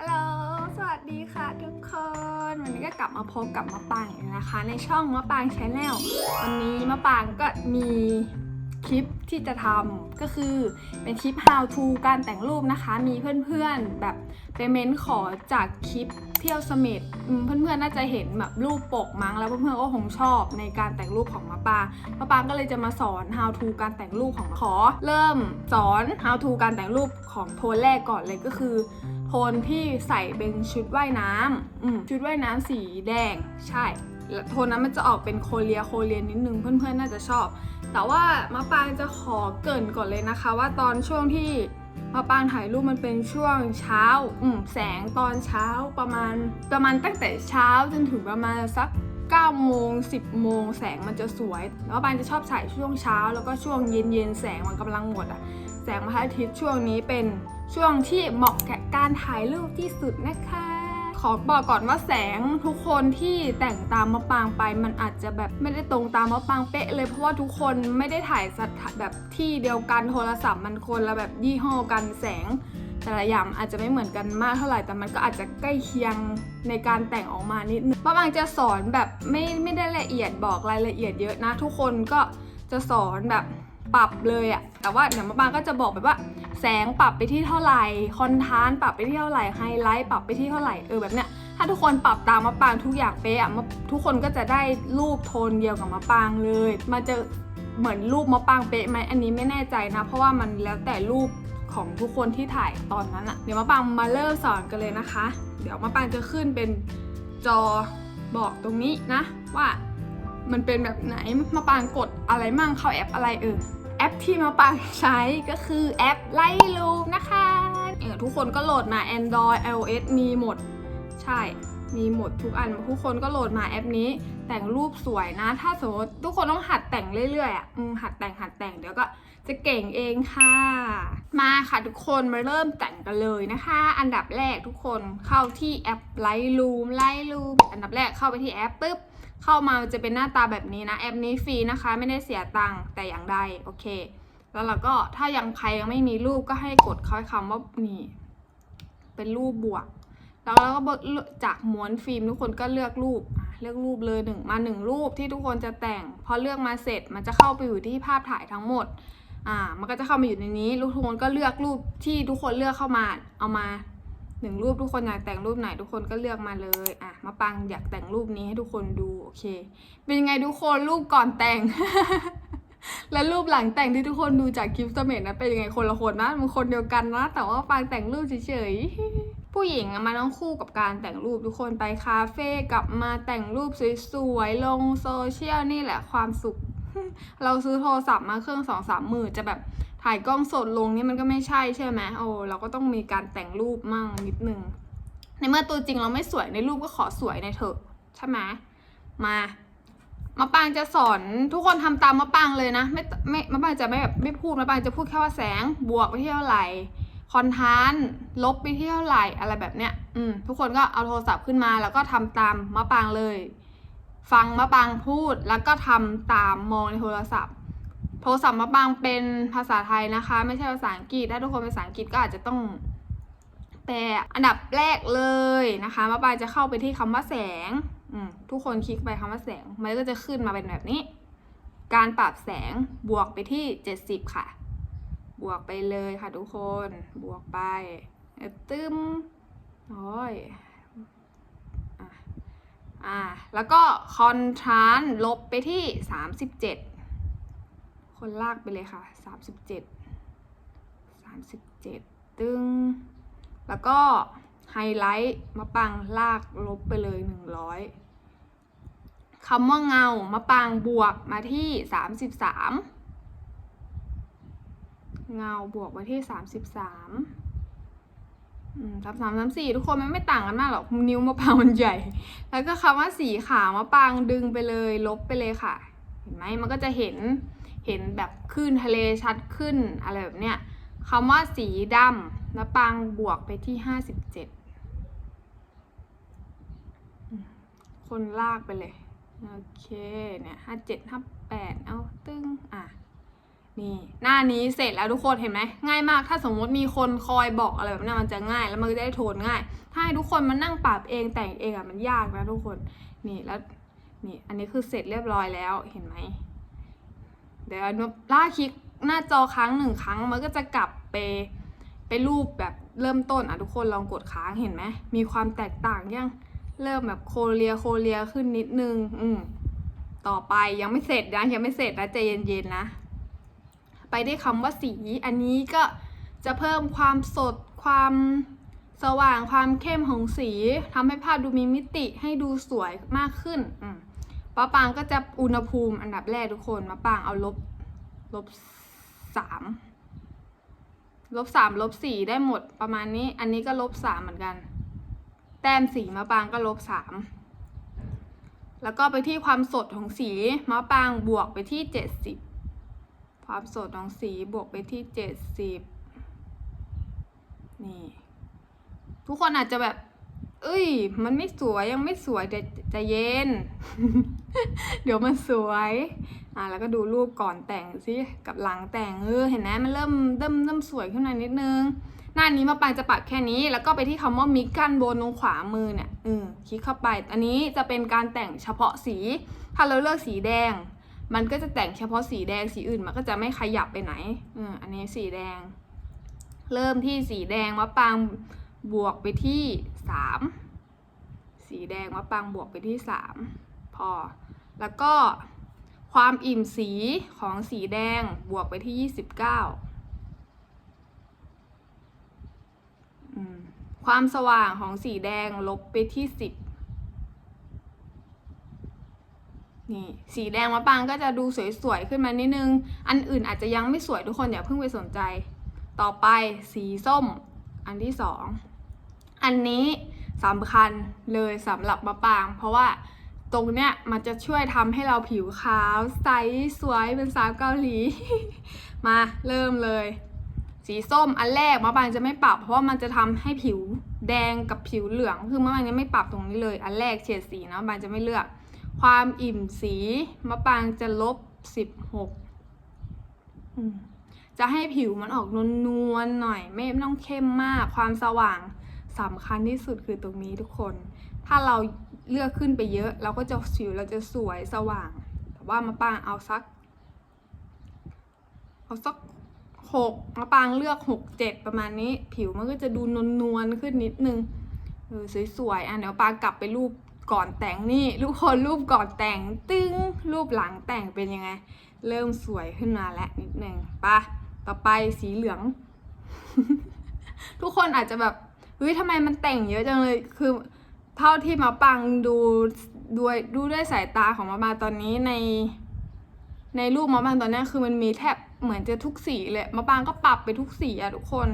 ฮัลโหล สวัสดีค่ะทุกคน วันนี้ก็กลับมาพบกับมะปางอีกนะคะ ในช่องมะปางชาแนลวันนี้มะปางก็มีคลิปที่จะทำก็คือเป็นคลิป how to การแต่งรูปนะคะ มีเพื่อนๆแบบไปเม้นขอจากคลิปเที่ยวเสม็ดอืมเพื่อนๆน่าจะเห็นแบบรูปปกมั้งแล้วเพื่อนๆก็คงชอบในการแต่งรูปของมะปางมะปางก็เลยจะมาสอน how to การแต่งรูปของขอ เริ่มสอน how to การแต่งรูปของโทนแรกก่อนเลยก็คือ โทนที่ใส่เป็นชุดว่ายน้ำอืมชุดว่ายน้ำสีแดง ใช่ โทนนั้นมันจะออกเป็นโคเรียโคเรียนิดนึงเพื่อนๆน่าจะชอบ แต่ว่ามะปางจะขอเกินก่อนเลยนะคะ ว่าตอนช่วงที่มะปางถ่ายรูปมันเป็นช่วงเช้า อืมแสงตอนเช้าประมาณประมาณตั้งแต่เช้าจนถึงประมาณสัก9โมง 10 โมงแสงมันจะสวยแล้วมะปางจะชอบถ่ายช่วงเช้า แล้วก็ช่วงเย็นๆแสงมันกำลังหมดอะแสงพระอาทิตย์ช่วงนี้เป็น ช่วงที่เหมาะแก่การถ่ายรูปที่สุดนะคะ ขอบอกก่อนว่าแสงทุกคนที่แต่งตามมะปางไป มันอาจจะแบบไม่ได้ตรงตามมะปางเป๊ะเลยเพราะว่าทุกคนไม่ได้ถ่ายสถาแบบที่เดียวกันโทรศัพท์มันคนละแบบยี่ห้อกันแสง แต่ละอย่างอาจจะไม่เหมือนกันมากเท่าไหร่แต่มันก็อาจจะใกล้เคียงในการแต่งออกมานิดนึงมะปางจะสอนแบบไม่ไม่ได้ละเอียดบอกรายละเอียดเยอะนะ ทุกคนก็จะสอนแบบ ปรับเลยอะแต่ว่าเดี๋ยวมะปางก็จะบอกแบบว่า แสงปรับไปที่เท่าไหร่คอนทาสปรับไปที่เท่าไหร่ไฮไลท์ปรับไปที่เท่าไหร่เออแบบเนี้ยถ้าทุกคนปรับตามมะปางทุกอย่างเป๊ะอะมะทุกคนก็จะได้รูปโทนเดียวกับมะปางเลย มาจะเหมือนรูปมะปางเป๊ะไหมอันนี้ไม่แน่ใจนะ เพราะว่ามันแล้วแต่รูปของทุกคนที่ถ่ายตอนนั้นอะเดี๋ยวมะปางมาเริ่มสอนกันเลยนะคะ เดี๋ยวมะปางจะขึ้นเป็นจอบอกตรงนี้นะ ว่ามันเป็นแบบไหนมะปางกดอะไรมั่งเข้าแอปอะไรเออ แอปที่มาปางใช้ก็คือแอปไลท์ลูมนะคะเออทุกคนก็โหลดมา Android iOS มีหมด ใช่ มีหมดทุกอัน ทุกคนก็โหลดมาแอปนี้ แต่งรูปสวยนะ ถ้าสมมติทุกคนต้องหัดแต่งเรื่อยๆอะหัดแต่งหัดแต่งเดี๋ยวก็จะเก่งเองค่ะ มาค่ะทุกคนมาเริ่มแต่งกันเลยนะคะ อันดับแรกทุกคนเข้าที่แอป Lightroom Lightroom อันดับแรกเข้าไปที่แอปปุ๊บ เข้ามาจะเป็นหน้าตาแบบนี้นะแอปนี้ฟรีนะคะ ไม่ได้เสียตังค์แต่อย่างใดโอเค แล้วเราก็ถ้ายังใครยังไม่มีรูปก็ให้กดเข้าคำว่านี่เป็นรูปบวก แล้วเราก็จากม้วนฟิล์มทุกคนก็เลือกรูปเลือกรูปเลยหนึ่งมาหนึ่งรูปที่ทุกคนจะแต่ง พอเลือกมาเสร็จมันจะเข้าไปอยู่ที่ภาพถ่ายทั้งหมดอ่ามันก็จะเข้ามาอยู่ในนี้ทุกคนก็เลือกรูปที่ทุกคนเลือกเข้ามาเอามา หนึ่งรูปทุกคนอยากแต่งรูปไหนทุกคนก็เลือกมาเลยอะมาปังอยากแต่งรูปนี้ให้ทุกคนดูโอเค เป็นยังไงทุกคนรูปก่อนแต่ง และรูปหลังแต่งที่ทุกคนดูจากคลิปสเมดนะเป็นยังไงคนละคนนะมันคนเดียวกันนะ แต่ว่าปางแต่งรูปเฉยๆผู้หญิงอะมันต้องคู่กับการแต่งรูปทุกคนไปคาเฟ่กลับมาแต่งรูปสวยๆลงโซเชียลนี่แหละความสุข เราซื้อโทรศัพท์มาเครื่องสองสามหมื่นจะแบบ ถ่ายกล้องสดลงนี่มันก็ไม่ใช่ใช่ไหมโอ้เราก็ต้องมีการแต่งรูปมั่งนิดนึง ในเมื่อตัวจริงเราไม่สวยในรูปก็ขอสวยในเถอะใช่ไหมมามะปางจะสอนทุกคนทำตามมะปางเลยนะ ไม่ไม่มะปางจะไม่แบบไม่พูดมะปางจะพูดแค่ว่าแสงบวกไปที่เท่าไหร่คอนทาสต์ลบไปที่เท่าไหร่อะไรแบบเนี้ย อืมทุกคนก็เอาโทรศัพท์ขึ้นมาแล้วก็ทำตามมะปางเลย ฟังมะปางพูดแล้วก็ทำตามมองในโทรศัพท์ โทรศัพท์มะปางเป็นภาษาไทยนะคะ ไม่ใช่ภาษาอังกฤษถ้าทุกคนเป็นภาษาอังกฤษก็อาจจะต้องแปลอันดับแรกเลยนะคะมะปางจะเข้าไปที่คำว่าแสงอืทุกคนคลิกไปคำว่าแสงมันก็จะขึ้นมาเป็นแบบนี้ การปรับแสงบวกไปที่ 70 ค่ะ บวกไปเลยค่ะทุกคนบวกไปตึมโอ้ยอะอ่าแล้วก็คอนทราสต์ลบไปที่ 37 คนลากไปเลยค่ะ 37 37 ตึง แล้วก็ไฮไลท์มะปังลากลบไปเลยหนึ่งร้อยคำว่าเงามะปางบวกมาที่สามสิบสามเงาบวกมาที่สามสิบสามสามสามสามสี่ทุกคนมันไม่ต่างกันมากหรอกนิ้วมะปางมันใหญ่ แล้วก็คำว่าสีขาวมะปางดึงไปเลย ลบไปเลยค่ะ เห็นไหมมันก็จะเห็น เห็นแบบขึ้นทะเลชัดขึ้นอะไรแบบเนี้ยคำว่าสีดำมะปางบวกไปที่ห้าสิบเจ็ดคนลากไปเลย โอเคเนี่ยห้าเจ็ดห้าแปดเอาตึ้งอะนี่หน้านี้เสร็จแล้วทุกคนเห็นไหมง่ายมากถ้าสมมติมีคนคอยบอกอะไรแบบนี้มันจะง่ายแล้วมันก็จะได้โทนง่าย ถ้าให้ทุกคนมานั่งปรับเองแต่งเองอะมันยากนะทุกคนนี่แล้วนี่อันนี้คือเสร็จเรียบร้อยแล้วเห็นไหม เดี๋ยวล่าคลิกหน้าจอค้างหนึ่งครั้งมันก็จะกลับไปไปรูปแบบเริ่มต้นอะทุกคนลองกดค้างเห็นไหมมีความแตกต่างยังเริ่มแบบโคเรียโคเรียขึ้นนิดนึง อืมต่อไปยังไม่เสร็จนะยังไม่เสร็จนะใจเย็นๆนะ ไปได้วยคำว่าสี อันนี้ก็จะเพิ่มความสดความสว่างความเข้มของสีทำให้ภาพดูมีมิติให้ดูสวยมากขึ้น อืม มะปางก็จะอุณหภูมิอันดับแรกทุกคนมะปางเอาลบลบสามลบสามลบสี่ได้หมดประมาณนี้ อันนี้ก็ลบสามเหมือนกัน แต้มสีมะปางก็ลบสามแล้วก็ไปที่ความสดของสีมะปางบวกไปที่เจ็ดสิบความสดของสีบวกไปที่เจ็ดสิบนี่ ทุกคนอาจจะแบบ เอ้ย มันไม่สวยยังไม่สวยแต่ใจเย็น เดี๋ยวมันสวย อะแล้วก็ดูรูปก่อนแต่งสิกับหลังแต่งเออเห็นไหมมันเริ่มเริ่มเริ่มสวยขึ้นมานิดนึง หน้านี้มาปางจะปัดแค่นี้ แล้วก็ไปที่คำว่ามิกกันบนตรงขวามือเนี่ยเออคลิกเข้าไป อันนี้จะเป็นการแต่งเฉพาะสี ถ้าเราเลือกสีแดง มันก็จะแต่งเฉพาะสีแดงสีอื่นมันก็จะไม่ขยับไปไหนอืมอันนี้สีแดง เริ่มที่สีแดงมะปาง บวกไปที่สามสีแดงมะปรางบวกไปที่สามพอ แล้วก็ความอิ่มสีของสีแดงบวกไปที่ยี่สิบเก้าความสว่างของสีแดงลบไปที่สิบนี่สีแดงมะปางก็จะดูสวยๆ ขึ้นมานิดนึง อันอื่นอาจจะยังไม่สวยทุกคนอย่าเพิ่งไปสนใจ ต่อไปสีส้มอันที่สอง อันนี้สำคัญเลยสำหรับมะปราง เพราะว่าตรงเนี้ยมันจะช่วยทำให้เราผิวขาวใสสวยเป็นสาวเกาหลี มาเริ่มเลย สีส้มอันแรกมะปรางจะไม่ปรับ เพราะว่ามันจะทำให้ผิวแดงกับผิวเหลือง คือมะปรางจะไม่ปรับตรงนี้เลย อันแรกเฉดสีนะมะปรางจะไม่เลือก ความอิ่มสีมะปรางจะลบสิบหกจะให้ผิวมันออกนวลๆหน่อยไม่ต้องเข้มมากความสว่าง สำคัญที่สุดคือตรงนี้ทุกคน ถ้าเราเลือกขึ้นไปเยอะ เราก็จะผิวเราจะสวยสว่าง แต่ว่ามะปรางเอาสัก เอาสักหกมะปรางเลือกหกเจ็ดประมาณนี้ ผิวมันก็จะดูนวลๆขึ้นนิดนึงเออสวยๆอะเดี๋ยวปางกลับไปรูปก่อนแต่งนี่ทุกคนรูปก่อนแต่งตึ้งรูปหลังแต่งเป็นยังไง เริ่มสวยขึ้นมาแล้วนิดนึงปะต่อไปสีเหลือง ทุกคนอาจจะแบบ เฮ้ยทำไมมันแต่งเยอะจังเลย คือเท่าที่มาปังดูด้วยดูด้วยสายตาของมาบาตอนนี้ใน ในรูปมาบางตอนนี้คือมันมีแทบเหมือนจะทุกสีเลยมาปางก็ปรับไปทุกสีอะทุกคน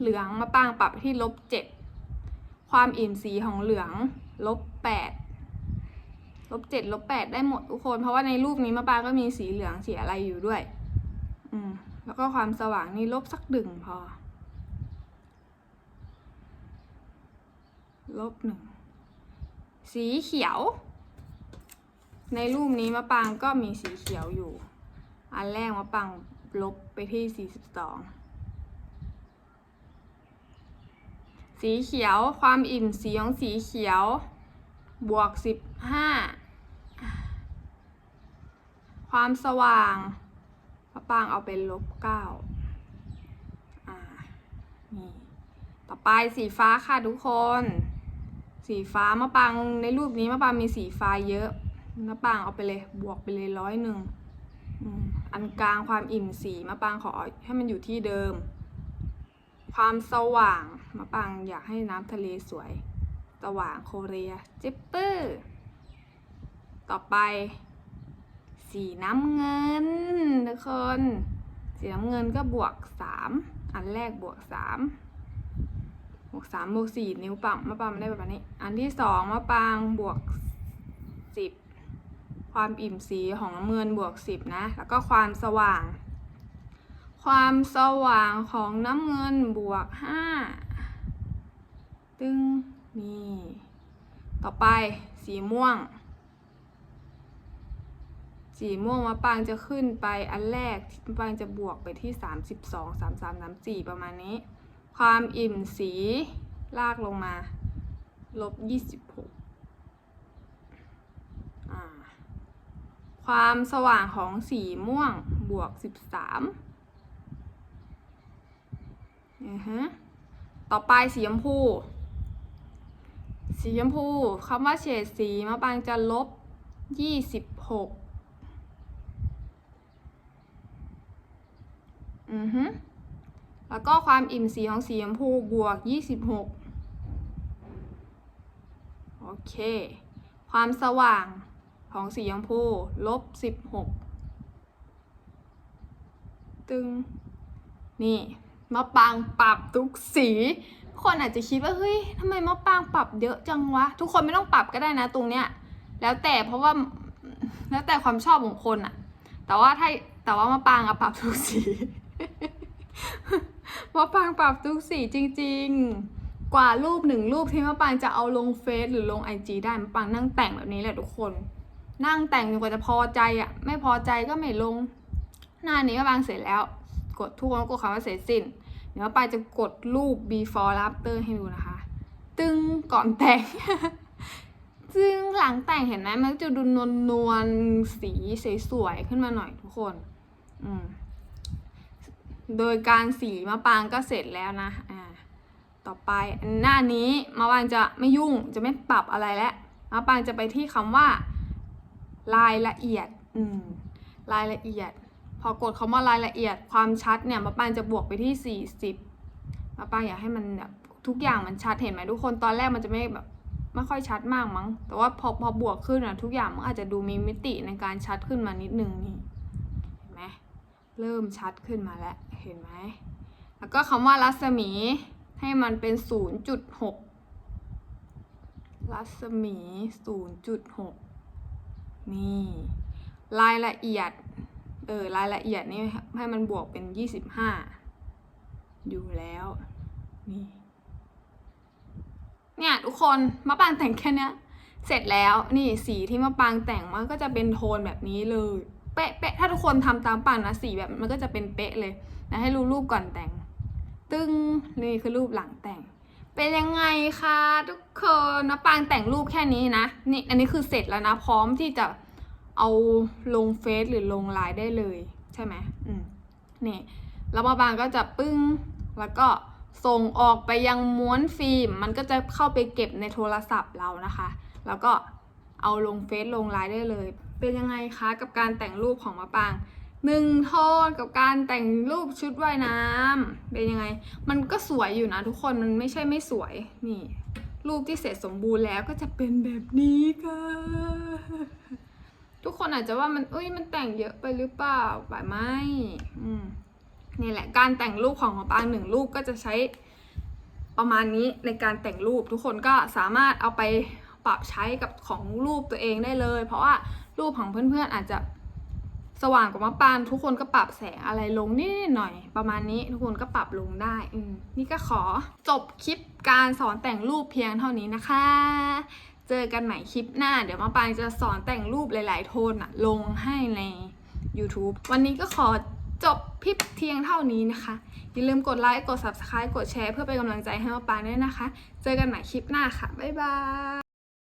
เหลืองมาปางปรับที่ลบเจ็ดความอิ่มสีของเหลืองลบแปดลบเจ็ดลบแปดได้หมดทุกคน เพราะว่าในรูปนี้มาปางก็มีสีเหลืองสีอะไรอยู่ด้วย อืมแล้วก็ความสว่างนี่ลบสักดึงพอ ลบหนึ่งสีเขียว ในรูปนี้มะปางก็มีสีเขียวอยู่ อันแรกมะปางลบไปที่ 42 สีเขียวความอิ่มสีของสีเขียว บวก 15 ความสว่างมะปางเอาเป็นลบ 9 อ่า นี่ ต่อไปสีฟ้าค่ะทุกคน สีฟ้ามะปรางในรูปนี้มะปรางมีสีฟ้าเยอะมะปรางเอาไปเลยบวกไปเลยร้อยหนึ่งอันกลางความอิ่มสีมะปรางขอให้มันอยู่ที่เดิม ความสว่างมะปรางอยากให้น้ำทะเลสวย สว่างโคเรียจิปเปอร์ต่อไป สีน้ำเงินทุกคน สีน้ำเงินก็บวกสามอันแรกบวกสาม บวกสามบวกสี่นิ้วปังมะปางได้แบบนี้ อันที่สองมะปางบวกสิบความอิ่มสีของน้ำเงินบวกสิบนะ แล้วก็ความสว่าง ความสว่างของน้ำเงินบวกห้าตึงนี่ต่อไปสีม่วง สีม่วงมะปางจะขึ้นไปอันแรกมะปางจะบวกไปที่ 32 33 34 ประมาณนี้ ความอิ่มสีลากลงมา ลบ26อ่าความสว่างของสีม่วงบวก13อือฮะต่อไปสีชมพู สีชมพูคำว่าเฉดสีมะปางจะลบ26อือฮึ แล้วก็ความอิ่มสีของสีชมพูบวก 26 โอเค ความสว่างของสีชมพูลบ 16 ตึง นี่ มะปรางปรับทุกสี คนอาจจะคิดว่า เฮ้ยทำไมมะปรางปรับเยอะจังวะ ทุกคนไม่ต้องปรับก็ได้นะตรงเนี้ย แล้วแต่เพราะว่า แล้วแต่ความชอบของคนอะแต่ว่าถ้าแต่ว่ามะปรางอะปรับทุกสี มะปรางปรับทุกสีจริง ๆ กว่ารูปหนึ่งรูปที่มะปรางจะเอาลงเฟซหรือลงไอจีได้มะปรางนั่งแต่งแบบนี้แหละทุกคน นั่งแต่งจนกว่าจะพอใจอะ ไม่พอใจก็ไม่ลง หน้านี้มะปรางเสร็จแล้ว กดทุกคนกดคำว่าเสร็จสิ้น เดี๋ยวมะปรางจะกดรูป before after ให้ดูนะคะ ตึงก่อนแต่งซึ่งหลังแต่งเห็นไหมมันจะดูนวลนวลๆสีสวยๆขึ้นมาหน่อยทุกคน อืม โดยการสีมะปางก็เสร็จแล้วนะอ่าต่อไปหน้านี้มะปางจะไม่ยุ่งจะไม่ปรับอะไรแล้วมะปางจะไปที่คำว่า รายละเอียดอืมรายละเอียด พอกดคำว่ารายละเอียดความชัดเนี่ยมะปางจะบวกไปที่ 40มะปางอยากให้มันแบบทุกอย่างมันชัดเห็นไหมทุกคนตอนแรกมันจะไม่แบบไม่ค่อยชัดมากมั้ง แต่ว่าพอพอบวกขึ้นอะทุกอย่างมันอาจจะดูมีมิติในการชัดขึ้นมานิดนึงนี่ เริ่มชัดขึ้นมาแล้ว เห็นไหม แล้วก็คำว่ารัศมีให้มันเป็น 0.6 รัศมี 0.6 นี่ รายละเอียด เออ รายละเอียดนี่ให้มันบวกเป็น 25 อยู่แล้ว นี่ เนี่ย ทุกคนมะปรางแต่งแค่เนี้ยเสร็จแล้ว นี่สีที่มะปรางแต่งมันก็จะเป็นโทนแบบนี้เลย เป๊ะเป๊ะถ้าทุกคนทำตามป่านนะสีแบบมันก็จะเป็นเป๊ะเลยนะให้รู้รูปก่อนแต่ง ตึ้งนี่คือรูปหลังแต่ง เป็นยังไงคะทุกคนมะปางแต่งรูปแค่นี้นะนี่อันนี้คือเสร็จแล้วนะ พร้อมที่จะเอาลงเฟซหรือลงไลน์ได้เลย ใช่ไหมอืมนี่แล้วมะปรางก็จะปึ้งแล้วก็ส่งออกไปยังม้วนฟิล์ม มันก็จะเข้าไปเก็บในโทรศัพท์เรานะคะ แล้วก็เอาลงเฟซลงไลน์ได้เลย เป็นยังไงคะกับการแต่งรูปของมะปางหนึ่งโทนกับการแต่งรูปชุดว่ายน้ำเป็นยังไง มันก็สวยอยู่นะทุกคนมันไม่ใช่ไม่สวยนี่ รูปที่เสร็จสมบูรณ์แล้วก็จะเป็นแบบนี้ค่ะทุกคนอาจจะว่ามันเอ้ยมันแต่งเยอะไปหรือเปล่าป่าไม่อืมนี่แหละการแต่งรูปของหมอปางหนึ่งรูปก็จะใช้ประมาณนี้ในการแต่งรูปทุกคนก็สามารถเอาไปปรับใช้กับของรูปตัวเองได้เลย เพราะว่า รูปของเพื่อนๆอาจจะสว่างกว่ามะปางทุกคนก็ปรับแสงอะไรลงนิดหน่อยประมาณนี้ทุกคนก็ปรับลงได้อืมนี่ก็ขอจบคลิปการสอนแต่งรูปเพียงเท่านี้นะคะ เจอกันใหม่คลิปหน้า เดี๋ยวมะปางจะสอนแต่งรูปหลาย ๆ โทนอะลงให้ใน YouTube วันนี้ก็ขอจบพิปเทียงเท่านี้นะคะ อย่าลืมกดไลค์ กด Subscribe กดแชร์เพื่อเป็นกำลังใจให้มาปางด้วยนะคะ เจอกันใหม่คลิปหน้าค่ะ บ๊ายบาย